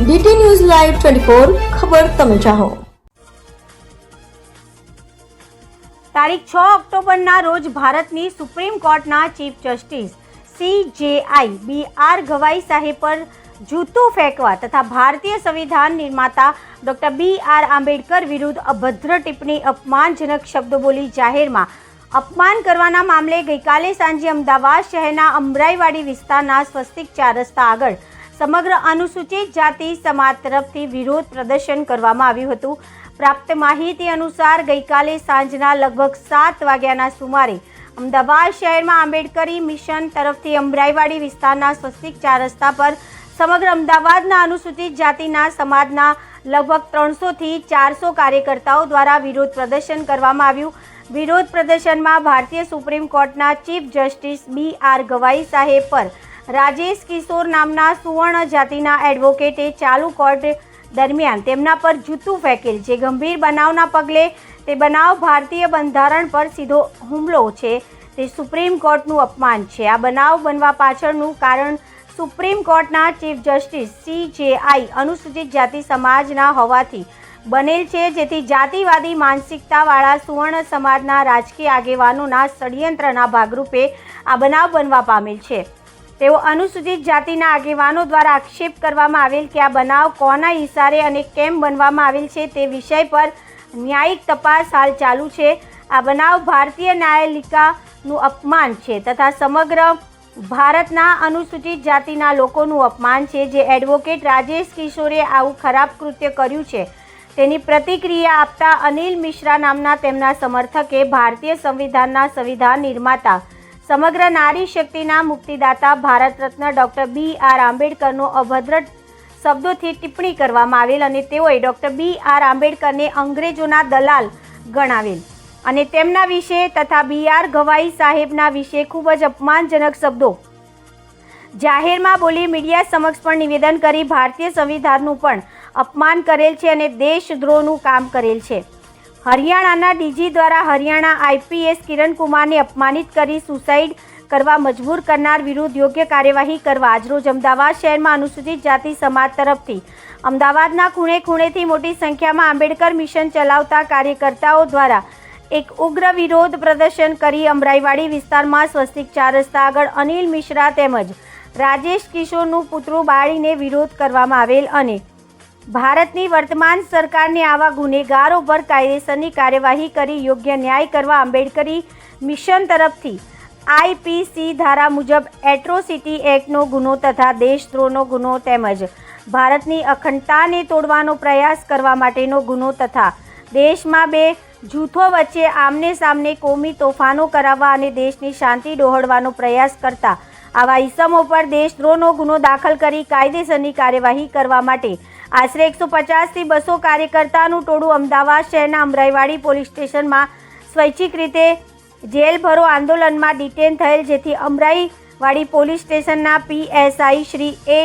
DT news live twenty four ખબર તમે ચાહો. તારીખ છ ઓક્ટોબરના રોજ ભારતની સુપ્રીમ કોર્ટના ચીફ જસ્ટિસ સી જે આઈ બી આર ગવાઈ સાહેબ પર જૂતું ફેંકવા તથા ભારતીય સંવિધાન નિર્માતા ડોક્ટર બી આર આંબેડકર વિરુદ્ધ અભદ્ર ટિપ્પણી, અપમાનજનક શબ્દો બોલી જાહેરમાં અપમાન કરવાના મામલે ગઈકાલે સાંજે અમદાવાદ શહેરના અમરાઈવાડી વિસ્તારના સ્વસ્તિક ચાર રસ્તા આગળ સમગ્ર અનુસૂચિત જાતિ સમાજ તરફથી વિરોધ પ્રદર્શન કરવામાં આવ્યું હતું. પ્રાપ્ત માહિતી અનુસાર ગઈકાલે સાંજના લગભગ સાત વાગ્યાના સુમારે અમદાવાદ શહેરમાં આંબેડકરી મિશન તરફથી અમરાઈવાડી વિસ્તારના સ્વસ્તિક ચાર રસ્તા પર સમગ્ર અમદાવાદના અનુસૂચિત જાતિના સમાજના લગભગ ત્રણસોથી ચારસો કાર્યકર્તાઓ દ્વારા વિરોધ પ્રદર્શન કરવામાં આવ્યું. વિરોધ પ્રદર્શનમાં ભારતીય સુપ્રીમ કોર્ટના chief justice B R Gavai સાહેબ પર રાજેશ કિશોર નામના સુવર્ણ જાતિના એડવોકેટે ચાલુ કોર્ટ દરમિયાન તેમના પર જૂતું ફેંકેલ, જે ગંભીર બનાવના પગલે તે બનાવ ભારતીય બંધારણ પર સીધો હુમલો છે. તે સુપ્રીમ કોર્ટનું અપમાન છે. આ બનાવ બનવા પાછળનું કારણ સુપ્રીમ કોર્ટના ચીફ જસ્ટિસ સી જે આઈ અનુસૂચિત જાતિ સમાજના હોવાથી બનેલ છે. જેથી જાતિવાદી માનસિકતાવાળા સુવર્ણ સમાજના રાજકીય આગેવાનોના ષડયંત્રના ભાગરૂપે આ બનાવ બનવા પામેલ છે. તેઓ અનુસૂચિત જાતિના આગેવાનો દ્વારા આક્ષેપ કરવામાં આવેલ કે આ બનાવ કોના ઇશારે અને કેમ બનવામાં આવેલ છે તે વિષય પર ન્યાયિક તપાસ હાલ ચાલુ છે. આ બનાવ ભારતીય ન્યાયાલિકાનું અપમાન છે તથા સમગ્ર ભારતના અનુસૂચિત જાતિના લોકોનું અપમાન છે. જે એડવોકેટ રાજેશ કિશોરે આવું ખરાબ કૃત્ય કર્યું છે. તેની પ્રતિક્રિયા આપતા અનિલ મિશ્રા નામના તેમના સમર્થકે ભારતીય સંવિધાનના સંવિધાન નિર્માતા સમગ્ર નારી શક્તિના મુક્તિદાતા Bharat Ratna doctor B R આંબેડકરનો અભદ્ર શબ્દોથી ટિપ્પણી કરવામાં આવેલ અને તેઓએ ડૉક્ટર બી આર આંબેડકરને અંગ્રેજોના દલાલ ગણાવેલ. અને તેમના વિશે તથા બી આર ગવાઈ સાહેબના વિશે ખૂબ જ અપમાનજનક શબ્દો. જાહેરમાં બોલી મીડિયા સમક્ષ પણ નિવેદન કરી ભારતીય સંવિધાનનું પણ અપમાન કરેલ છે અને દેશદ્રોહનું કામ કરેલ છે. હરિયાણાના ડીજી દ્વારા હરિયાણા આઈપીએસ કિરણ કુમારને અપમાનિત કરી, સુસાઇડ કરવા મજબૂર કરનાર વિરુદ્ધ યોગ્ય કાર્યવાહી કરવા આજરોજ અમદાવાદ શહેરમાં અનુસૂચિત જાતિ સમાજ તરફથી. અમદાવાદના ખૂણે ખૂણેથી મોટી સંખ્યામાં આંબેડકર મિશન ચલાવતા કાર્યકર્તાઓ દ્વારા એક ઉગ્ર વિરોધ પ્રદર્શન કરી અમરાઈવાડી વિસ્તારમાં સ્વસ્તિક ચાર રસ્તા આગળ અનિલ મિશ્રા તેમજ રાજેશ કિશોરનું પુતળું બાળીને વિરોધ કરવામાં આવેલ અને ભારતની વર્તમાન સરકારને આવા ગુનેગારો પર કાયદેસરની કાર્યવાહી કરી યોગ્ય ન્યાય કરવા આંબેડકરી મિશન તરફથી આઈપીસી ધારા મુજબ એટ્રોસિટી એક્ટનો ગુનો તથા દેશદ્રોહનો ગુનો તેમજ ભારતની અખંડતાને તોડવાનો પ્રયાસ કરવા માટેનો ગુનો તથા દેશમાં બે જૂથો વચ્ચે આમને સામને કોમી તોફાનો કરાવવા અને દેશની શાંતિ ડહોળવાનો પ્રયાસ કરતા આવા ઇસમો પર દેશદ્રોહનો ગુનો દાખલ કરી કાયદેસરની કાર્યવાહી કરવા માટે આશરે એકસો પચાસથી બસો કાર્યકર્તાનું ટોળું અમદાવાદ શહેરના અમરાઈવાડી પોલીસ સ્ટેશનમાં સ્વૈચ્છિક રીતે જેલ ભરો આંદોલનમાં ડિટેન થયેલ, જેથી અમરાઈવાડી પોલીસ સ્ટેશનના પીએસઆઈ શ્રી એ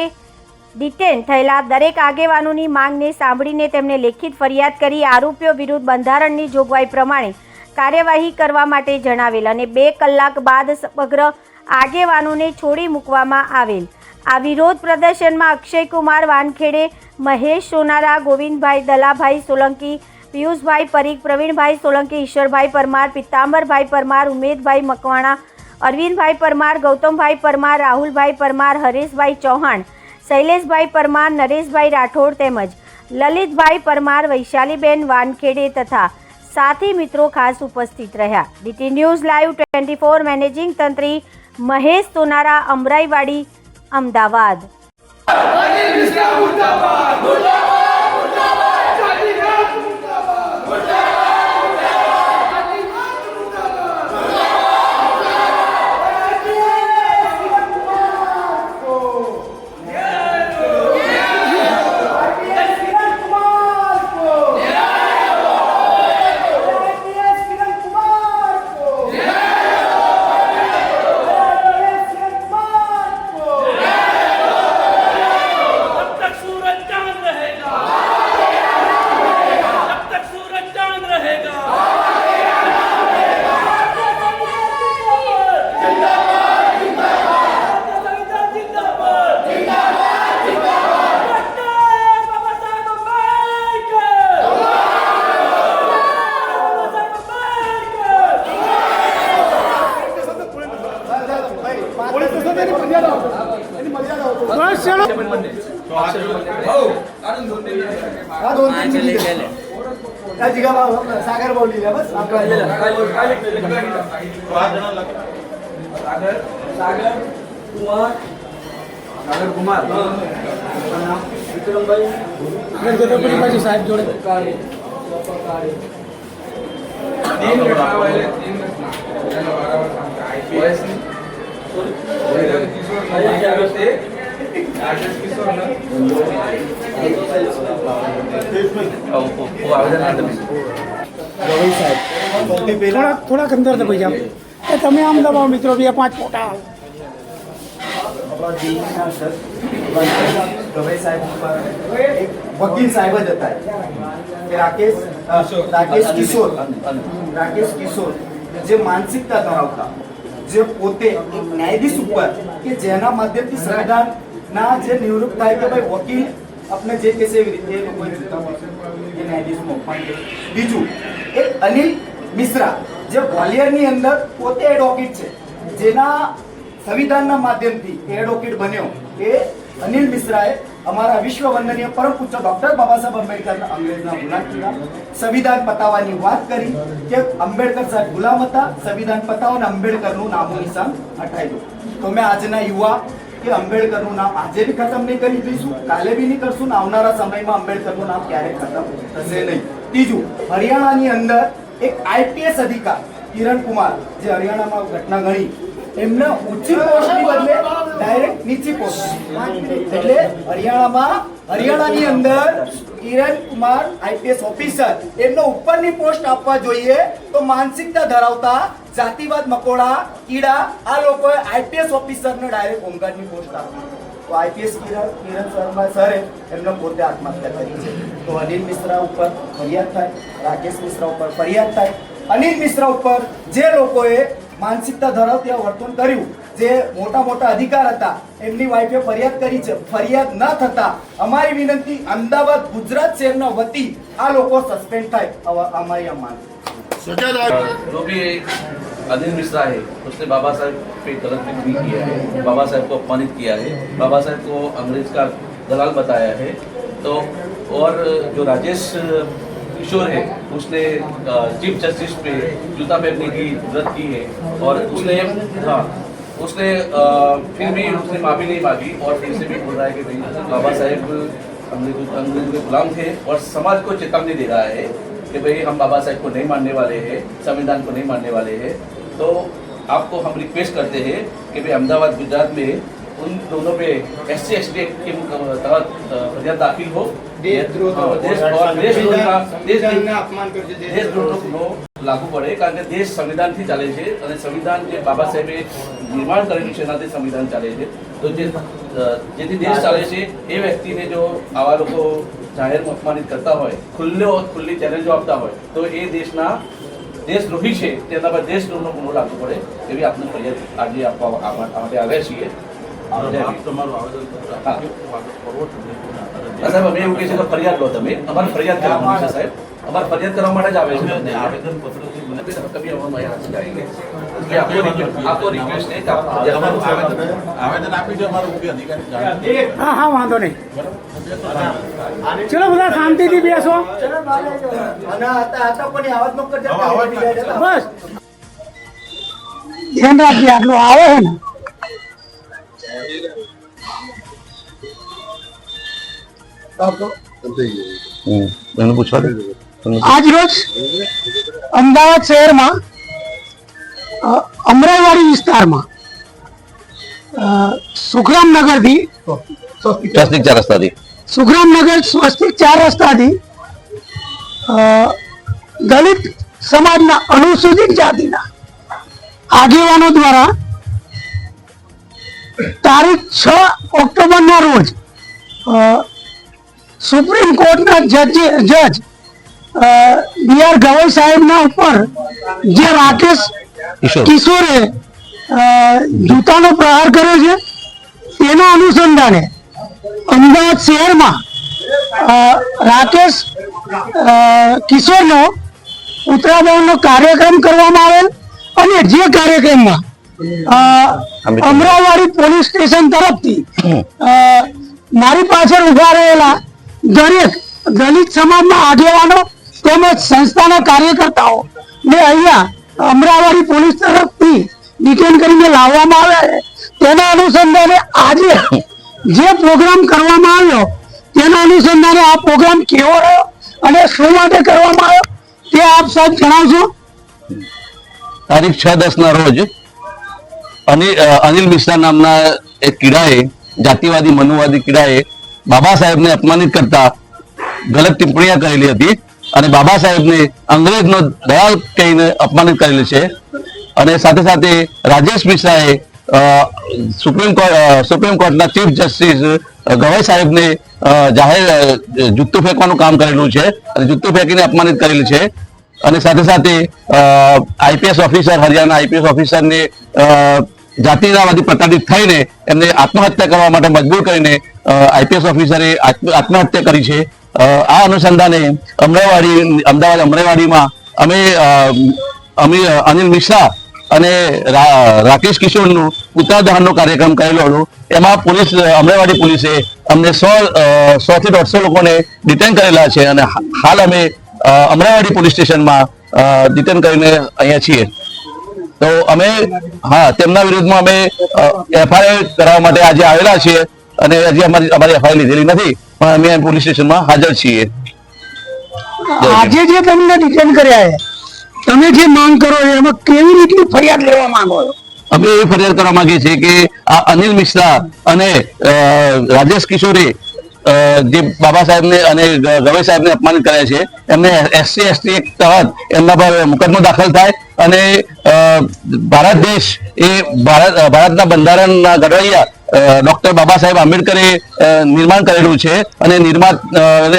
ડિટેન થયેલા દરેક આગેવાનોની માંગને સાંભળીને તેમને લેખિત ફરિયાદ કરી. આરોપીઓ વિરુદ્ધ બંધારણની જોગવાઈ પ્રમાણે કાર્યવાહી કરવા માટે જણાવેલ અને બે કલાક બાદ સમગ્ર આગેવાનોને છોડી મૂકવામાં આવેલ. આ વિરોધ પ્રદર્શનમાં અક્ષય કુમાર વાનખેડે, મહેશ સોનારા, ગોવિંદભાઈ દલાભાઈ સોલંકી, પિયુષભાઈ પરીખ, પ્રવીણભાઈ સોલંકી, ઈશ્વરભાઈ પરમાર પિત્તાંબરભાઈ પરમાર, ઉમેદભાઈ મકવાણા, અરવિંદભાઈ પરમાર, ગૌતમભાઈ પરમાર, રાહુલભાઈ પરમાર, હરેશભાઈ ચૌહાણ, શૈલેષભાઈ પરમાર, નરેશભાઈ રાઠોડ તેમજ લલિતભાઈ પરમાર, વૈશાલીબેન વાનખેડે તથા સાથી મિત્રો ખાસ ઉપસ્થિત રહ્યા. DT news live twenty four managing તંત્રી Mahesh Sonara, Amraiwadi Ahmedabad. बोललेला बस सागर सागर कुमार। सागर कुमार। विक्रमभाई साहेब जोडे। तीन घटना व्हायला तीन घटना। बारावर सांगता आयपीएस ते Thank you. રવિ સાહેબ સૌથી પહેલા થોડાક થોડાક અંદર તો ભાઈ જાઓ એ તમે આમ દબાવો મિત્રો બે પાંચ ફોટા આપણા દિલ્હીના અંદર રવિ સાહેબ ઉપર એક વકીલ સાહેબ જ હતા કે રાકેશ અ, રાકેશ કિશોર રાકેશ કિશોર જે માનસિકતા ધરાવતા જે પોતે એક ન્યાયાધીશ ઉપર કે જેના માધ્યમથી સંવિધાનના જે નિવૃત્ત થાય કે ભાઈ વકીલ આપણે જે કહેશે એવી રીતે એ લોકોએ જોતા હોય છે. એ ન્યાયાધીશનું અપમાન કર્યું. બીજું એક અનિલ મિશ્રા, જે ગ્વાલિયરની અંદર પોતે એડવોકેટ છે. જેના સંવિધાનના માધ્યમથી એડવોકેટ બન્યો. એ અનિલ મિશ્રાએ અમારા વિશ્વ વંદનીય પરમ પૂજ્ય ડોક્ટર બાબા સાહેબ આંબેડકરના અંગ્રેજના ગુલામ કીધા સંવિધાન પતાવવાની વાત કરી કે આંબેડકર સાહેબ ગુલામ હતા. સંવિધાન પતાવો અને આંબેડકરનું નામો નિશાન હટાવી દો તો મેં આજના યુવા કે આંબેડકરનું નામ આજે બી ખતમ નહીં કરી દઈશું. કાલે બી નહીં કરશું આવનારા સમયમાં આંબેડકરનું નામ ક્યારેય ખતમ થશે નહીં. ત્રીજું હરિયાણાની અંદર એક આઈપીએસ અધિકાર, કિરણ કુમાર, જે હરિયાણામાં ઘટના ઘણી એમને ઊંચી પોસ્ટની બદલે ડાયરેક્ટ નીચી પોસ્ટ. એટલે હરિયાણામાં, હરિયાણાની અંદર કિરણ કુમાર આઈપીએસ ઓફિસર, એમને ઉપરની પોસ્ટ આપવા જોઈએ તો માનસિકતા ધરાવતા જાતિવાદ, મકોડા, કીડા, આ લોકોએ આઈપીએસ ઓફિસરને ડાયરેક્ટ હોમગાર્ડની પોસ્ટ આપી. તો આઈપીએસ કિરણ કિરણ શર્મા સરે એમને પોતે આત્મહત્યા કરી છે. તો અનિલ મિશ્રા ઉપર ફરિયાદ થાય રાકેશ મિશ્રા ઉપર ફરિયાદ થાય. અનિલ મિશ્રા ઉપર જે લોકોએ માનસિકતા ધરાવતી આ વર્તન કર્યું જે મોટા મોટા અધિકાર હતા એમની વાઈફે ફરિયાદ કરી છે. ફરિયાદ ન થતા અમારી વિનંતી અમદાવાદ ગુજરાત શહેરના વતી આ લોકો સસ્પેન્ડ થાય. અમારી આ માંગ. अनिल मिश्रा है, उसने बाबा साहेब पे गलत टिप्पणी किया है, बाबा साहेब को अपमानित किया है, बाबा साहेब को अंग्रेज़ का दलाल बताया है। तो और जो राजेश किशोर है, उसने चीफ जस्टिस पे जूता पहनने की ज़रूरत की है, और उसने हाँ उसने फिर भी उसने माफ़ी नहीं मांगी, और फिर से भी बोल रहा है कि भाई बाबा साहेब अंग्रेज़ों अंग्रेज़ों के गुलाम थे, और समाज को चेतावनी दे रहा है कि भाई हम बाबा साहेब को नहीं मानने वाले हैं, संविधान को नहीं मानने वाले हैं। तो आपको हम रिक्वेस्ट करते हैं कि भाई अहमदाबाद गुजरात में उन दोनों पे एस सी एस टी के तहत अ, फरियाद दाखिल हो हाँ, देश और देशद्रोह का देश દેશદ્રોહનો લાગુ પડે કારણ કે દેશ સંવિધાનથી ચાલે છે અને સંવિધાન જે બાબા સાહેબે નિર્માણ કરેલું છે એનાથી સંવિધાન ચાલે છે તો જે અ, જેથી દેશ ચાલે છે એ વ્યક્તિને જો આવા લોકો જાહેરમાં અપમાનિત કરતા હોય ખુલ્લો ખુલ્લી ચેલેન્જો આપતા હોય તો એ દેશના દેશદ્રોહી છે તેના પર દેશદ્રોહનો ગુનો લાગુ પડે એવી આપને ફરિયાદ આજે આપવા માટે આવ્યા છીએ. સાહેબ અમે એવું કહીએ છીએ કે ફરિયાદ લો તમે તમારે ફરિયાદ કરવાની છે સાહેબ. અમારે ફરિયાદ કરવા માટે જ આવે છે. હા હા વાંધો નહીં. ચલો બધા શાંતિથી બેસો. બસ. ધ્યાન રાખજે આટલું આવે છે ને. પૂછવા દે. આજ રોજ અમદાવાદ શહેરમાં અમરાઈવાડી વિસ્તારમાં અ, સુખરામનગરથી સ્વસ્તિક ચાર રસ્તાથી. સુખરામનગર સ્વસ્તિક ચાર રસ્તાથી દલિત સમાજના અનુસૂચિત જાતિના આગેવાનો દ્વારા તારીખ છ ઓક્ટોબરના રોજ અ, સુપ્રીમ કોર્ટના જજ જજ બી આર ગવઈ સાહેબના ઉપર જે રાકેશ કિશોરે. જૂતાનો પ્રહાર કર્યો છે તેના અનુસંધાને અમદાવાદ શહેરમાં રાકેશ કિશોરનો પુતળા કાર્યક્રમ કરવામાં આવેલ અને જે કાર્યક્રમમાં અમરાવાડી પોલીસ સ્ટેશન તરફથી મારી પાછળ ઊભા રહેલા દરેક દલિત સમાજના આગેવાનો તેમજ સંસ્થાના કાર્યકર્તાઓ ને અહીંયા અમરાવાડી પોલીસ તરફથી ડિટેન કરીને લાવવામાં આવ્યા તેના અનુસંધાને આજે જે પ્રોગ્રામ કરવામાં આવ્યો, તેના અનુસંધાને આ પ્રોગ્રામ કેવો રહ્યો અને શું માટે કરવામાં આવ્યો, તે આપ સાહેબ જણાવશો? તારીખ છ દસ ના રોજ અનિલ મિશ્રા નામના એક કીડાએ, જાતિવાદી, મનુવાદી કીડાએ બાબા સાહેબને અપમાનિત કરતા ગલત ટિપ્પણીઓ કરેલી હતી. અને બાબા સાહેબને અંગ્રેજનો દયાળ કહીને અપમાનિત કરેલું છે. અને સાથે સાથે રાજેશ મિશ્રાએ સુપ્રીમ કોર્ટ સુપ્રીમ કોર્ટના ચીફ જસ્ટિસ ગવાઈ સાહેબને જાહેર જુત્તું ફેંકવાનું કામ કરેલું છે અને જુત્તું ફેંકીને અપમાનિત કરેલું છે. અને સાથે સાથે આઈપીએસ ઓફિસર, હરિયાણા આઈપીએસ ઓફિસરને જાતિનાવાદી પ્રતાડિત થઈને એમને આત્મહત્યા કરવા માટે મજબૂર કરીને આઈપીએસ ઓફિસરે આત્મ- આત્મહત્યા કરી છે. આ અનુસંધાને અમરાવાડી, અમદાવાદ અમરાવાડીમાં અમે અમે અનિલ મિશ્રા અને રાકેશ કિશોરનું પુતળા દહનનો કાર્યક્રમ કરેલો હતો. એમાં પોલીસ, અમરાવાડી પોલીસે અમને સો સો થી દોઢસો લોકોને ડિટેન કરેલા છે અને હાલ અમે અમરાવાડી પોલીસ સ્ટેશનમાં ડિટેન કરીને અહીંયા છીએ. તો અમે, હા, તેમના વિરુદ્ધમાં અમે એફઆઈઆર કરાવવા માટે આજે આવેલા છીએ અને હજી અમારી અમારી એફઆઈઆર લીધેલી નથી. અમે પોલીસ સ્ટેશનમાં હાજર છીએ. આજે જે તમને ડિટેન કર્યા છે તમે જે માંગ કરો છો એમાં કેવી રીતની ફરિયાદ લેવા માંગો છો? અમે એવી ફરિયાદ કરવા માંગીએ છીએ કે આ અનિલ મિશ્રા અને રાજેશ કિશોરે જે બાબા સાહેબને અને ગવે સાહેબને અપમાનિત કરે છે, એમને એસસી, એસટી એક તહત એમના પર મુકદમો દાખલ થાય અને ભારત દેશ એ ભારત, ભારતના બંધારણના ઘડવૈયા ડોક્ટર બાબા સાહેબ આંબેડકરે નિર્માણ કરેલું છે અને નિર્માણ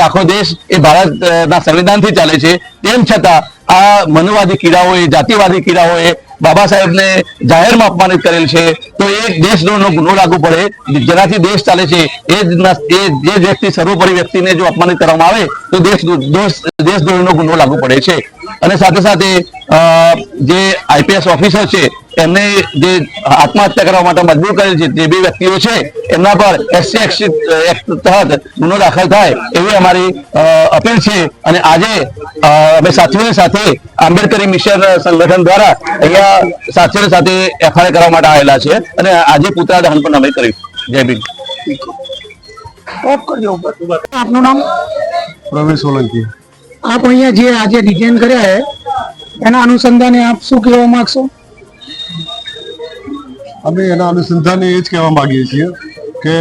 આખો દેશ એ ભારતના સંવિધાનથી ચાલે છે. તેમ છતાં આ મનુવાદી કીડાઓએ જાતિવાદી કીડાઓએ બાબા સાહેબને જાહેરમાં અપમાનિત કરેલ છે. તો એ દેશદ્રોહનો ગુનો લાગુ પડે. જેનાથી દેશ ચાલે છે, એ જ વ્યક્તિ સર્વોપરી વ્યક્તિને જો અપમાનિત કરવામાં આવે, તો દેશ દેશદ્રોહનો ગુનો લાગુ પડે છે. અને સાથે સાથે જે આઈપીએસ ઓફિસર છે એમને જે આત્મહત્યા કરવા માટે મજબૂર કરેલ છે જે બી વ્યક્તિઓ છે એમના પર એસસી એક્ટ તહત ગુનો દાખલ થાય એવી અમારી અપીલ છે. અને આજે અમે સાથીઓની સાથે આંબેડકરી મિશન સંગઠન દ્વારા અહીંયા સાથીઓની સાથે એફઆઈઆર કરવા માટે આવેલા છે. અને આજે પુતળા દહન પણ અમે કર્યું. જય ભીમ. આપનું નામ? પ્રવીણ સોલંકી. આપ અહીંયા જે આજે ડિઝાઇન કર્યા છે એના અનુસંધાને આપ શું કહેવા માંગશો? અમે એના અનુસંધાને એ જ કહેવા માંગીએ છીએ કે